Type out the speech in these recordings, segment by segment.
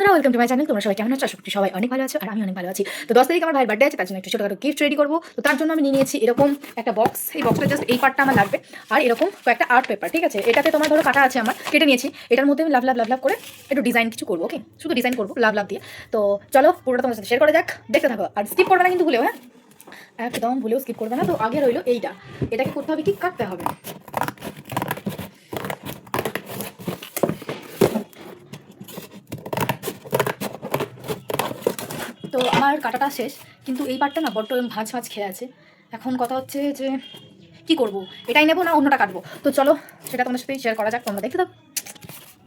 বন্ধুরা welcome to my channel তোমরা সবাই কেমন আছো? আশা সবাই অনেক ভালো আছো, আর আমি অনেক ভালো আছি। তো দশ তারিখ আমার ভাইয়ের বার্থডে আছে, তার জন্য একটু ছোটখাটো গিফট রেডি করব। তো তার জন্য আমি নিয়ে নিয়েছি এরকম একটা বক্স এই বক্সটা জাস্ট এই পার্টটা আমার লাগবে। আর এরকম কয়েকটা আর্ট পেপার ঠিক আছে? এটাতে তোমার ধরো কাটা আছে আমার, কেটে নিয়েছি। এটার মধ্যে আমি লাভ লাভ লাভ লাভ করে একটু ডিজাইন কিছু করব ওকে শুধু ডিজাইন করব, লাভ লাভ দিয়ে। তো চলো, পুরোটা তোমার সাথে শেয়ার করা যাক। দেখতে থাকো। আর স্কিপ করবে না কিন্তু ভুলেও হ্যাঁ? একদম ভুলেও স্কিপ করবে না। তো আগে রইল এইটা। এটাকে করতে হবে কি? কাটতে হবে। তো আমার কাটাটা শেষ কিন্তু এই পার্টটা না বড্ড ভাঁজ ভাঁজ খেয়ে আছে। এখন কথা হচ্ছে যে কি করব? এটাই নেব না অন্যটা কাটবো? তো চলো সেটা তোমাদের সাথে শেয়ার করা যাক তোমরা দেখতে থাকো।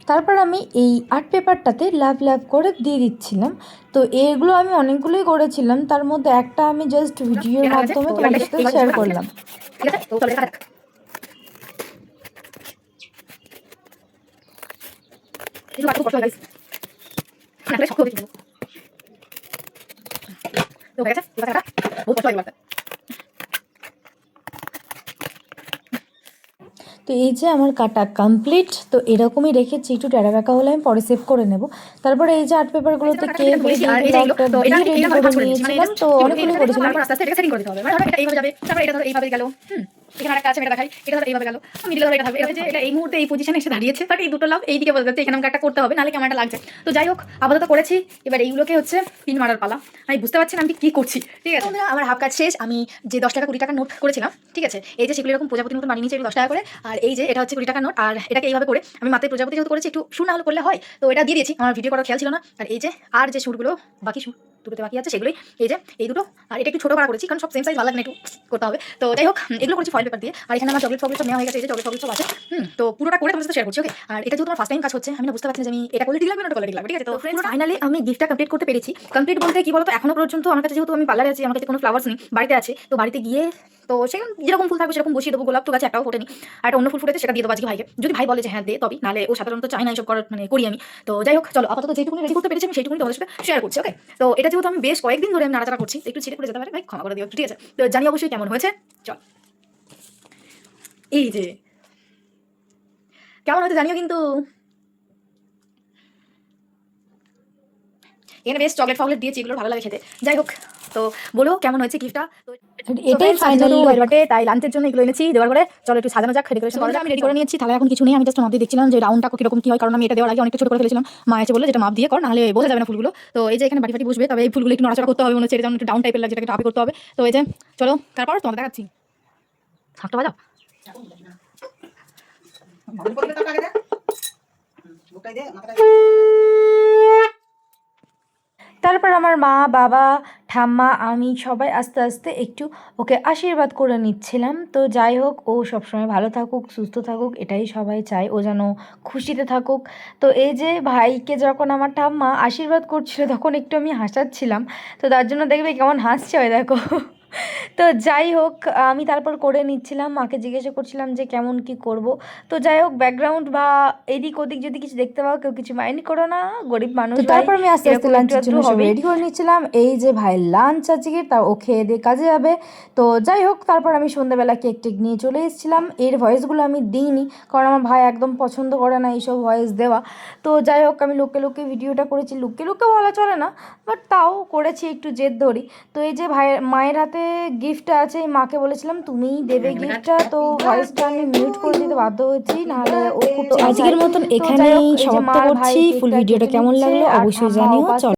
তারপর আমি এই আর্ট পেপারটাতে লাভ লাভ করে দিয়ে দিচ্ছিলাম। তো এগুলো আমি অনেকগুলোই করেছিলাম তার মধ্যে একটা আমি জাস্ট ভিডিওর মাধ্যমে তোমাদের সাথে শেয়ার করলাম। ঠিক আছে তো হয় গেছে বহুত কষ্ট হয় তো এই যে আমার কাটা কমপ্লিট তো এরকমই রেখেছি একটু টেরা রাখা হলে আমি পরে সেভ করে নেব তারপরে এই যে আর্ট পেপারগুলোতে কে এগুলো, তো এটা। মানে নিয়েছিলাম তো অনেকগুলো করেছিলাম আস্তে আস্তে এটাকে সেটিং করে দিতে হবে। মানে এটা এইভাবে যাবে, তারপর এটা ধরো এইভাবে গেল, হুম। এখানে একটা আছে, এটা দেখাই। এটা ধরো এইভাবে গেল। এ ধরো এটা থাকবে। এটা হচ্ছে এটা এই মুহূর্তে এই পজিশনে এসে দাঁড়িয়েছে। বাট এই দুটো লাভ এইদিকে বোঝা যাচ্ছে এখানে আমাকে একটা করতে হবে নাহলে ক্যামেরাটা লাগছে। তো যাই হোক আপাতত করেছি। এবার এইগুলোকে হচ্ছে পিন মারার পালা। আমি বুঝতে পারছি না আমি কি করছি ঠিক আছে? আমার হাফ কাজ শেষ। আমি যে দশ টাকা কুড়ি টাকা নোট করেছিলাম ঠিক আছে? এই যে সেগুলো এরকম প্রজাপতির মতো বানিয়ে নিয়েছি দশ টাকা করে। আর এই যে এটা হচ্ছে কুড়ি টাকা নোট। আর এটাকে এইভাবে করে আমি মাত্র প্রজাপতি যেহেতু করেছি একটু শু না হলে করলে হয়। তো এটা দিয়ে দিয়েছি। আমার ভিডিও করার খেয়াল ছিল না। আর এই যে আর যে সুরগুলো বাকি সুর দুটোতে বাকি আছে সেগুলোই। এই যে এই দুটো। আর এটা একটু ছোটো করা করেছি কারণ সব সেম সাইজ ভালো লাগে একটু করতে হবে। তো যাই হোক এগুলো করেছি ফয়েল পেপার দিয়ে। আর এখানে আমার চকলেট ফকলেট সব নেওয়া হয়ে গেছে এই যে চকলেট ফকলেট সব আছে। হুম তো পুরোটা করে তোমার সাথে শেয়ার করছি ওকে আর এটা যেহেতু তোমার ফার্স্ট টাইম কাজ হচ্ছে আমি না বুঝতে পারছি যে আমি এটা কোয়ালিটি লাগবে না ওটা কোয়ালিটি লাগবে ঠিক আছে? তো ফাইনালি আমি গিফটটা কমপ্লিট করতে পেরেছি। কমপ্লিট বলতে কি বলতো? এখনও পর্যন্ত আমার কাছে যেহেতু আমি পার্লারে আছি আমার কাছে কোনো ফ্লাওয়ার্স নেই বাড়িতে আছে তো বাড়িতে গিয়ে তো সেরকম যেরকম ফুল থাকবে সেরকম বসিয়ে দেবো গোলাপ তো গাছে একটাও ফোটেনি। আর একটা অন্য ফুল ফুটেছে সেটা দিয়ে দেবো আজকে ভাইকে। যদি ভাই বলে যে হ্যাঁ দে তবে নাহলে ও সাধারণত চাই না এইসব করার মানে করি আমি। তো যাই হোক চলো আপাতত যেটুকুনি রেডি করতে পেরেছি আমি সেইটুকুনি তোমাদের সাথে শেয়ার করছি ওকে তো এটা যেহেতু আমি বেশ কয়েকদিন ধরে আমি নাড়াচাড়া করছি, একটু ছিটে করে যেতে পারে, ভাই, ক্ষমা করে দিও, ঠিক আছে? তো জানি অবশ্যই কেমন হয়েছে, চল। এই যে, কেমন হয়েছে জানিও কিন্তু। এখানে বেশ চকলেট ফকলেট দিয়েছি, এগুলো ভালো লাগে খেতে। যাই হোক তো বলো কেমন হয়েছে গিফটটা তো এটাই ফাইনাল বটে তাই লাঞ্চের জন্য এগুলো এনেছি দেওয়ার পরে চলো একটু সাজানো যাক ডেকোরেশন করা আমি রেডি করে নিয়েছি তাহলে এখন কিছু নেই আমি জাস্ট মাপ দিয়ে দেখছিলাম যে রাউন্ডটা কীরকম কি হয় কারণ আমি এটা দেওয়ার আগে অনেকটা ছোট করে ফেলেছিলাম। মা এসে বলে যেটা মাপ দিয়ে কর নাহলে বোঝা যাবে না ফুলগুলো। তো এই যে এখানে বাটি বাটি বসবে তবে এই ফুলগুলো একটু নড়াচড়া করতে হবে মনে হচ্ছে এটা যেমন একটু ডাউন টাইপের লাগছে এটাকে একটু করতে হবে। তো এই যে চলো তারপর তোমাদের দেখাচ্ছি। বাজাও। তারপর আমার মা বাবা ঠাম্মা, আমি সবাই আস্তে আস্তে একটু ওকে আশীর্বাদ করে নিচ্ছিলাম। তো যাই হোক, ও সবসময় ভালো থাকুক, সুস্থ থাকুক, এটাই সবাই চায়। ও যেন খুশিতে থাকুক। তো এই যে ভাইকে যখন আমার ঠাম্মা আশীর্বাদ করছিল, তখন একটু আমি হাসাচ্ছিলাম। তো তার জন্য দেখবে কেমন হাসছে ওই দেখো। তো যাই হোক আমি তারপর করে নিচ্ছিলাম। মাকে জিজ্ঞাসা করছিলাম যে কেমন কি করব। তো যাই হোক ব্যাকগ্রাউন্ড বা এদিক ওদিক যদি কিছু দেখতে পাও কেউ কিছু মাইন্ড করো না গরিব মানুষ তারপর আমি আস্তে আস্তে লাঞ্চের জন্য সব রেডি করে নিচ্ছিলাম। এই যে ভাই লাঞ্চ আজকে তা ও খেয়ে দিয়ে কাজে যাবে। তো যাই হোক তারপর আমি সন্ধ্যাবেলা কেক টেক নিয়ে চলে এসেছিলাম। এর ভয়েসগুলো আমি দিইনি কারণ আমার ভাই একদম পছন্দ করে না এইসব ভয়েস দেওয়া। তো যাই হোক আমি লোকে লোকে ভিডিওটা করেছি। লোকে লোকে বলা চলে না বাট তাও করেছি একটু জেদ ধরি। তো এই যে ভাইয়ের মায়ের হাতে গিফটটা আছে মাকে বলেছিলাম তুমিই দেবে গিফটটা তো ভয়েসটা আমি মিউট করে দিতে বাধ্য হয়েছি নাহলে ও খুব তো আজকের মতন এখানেই সমাপ্ত করছি। ফুল ভিডিওটা কেমন লাগল অবশ্যই জানিও। চলো।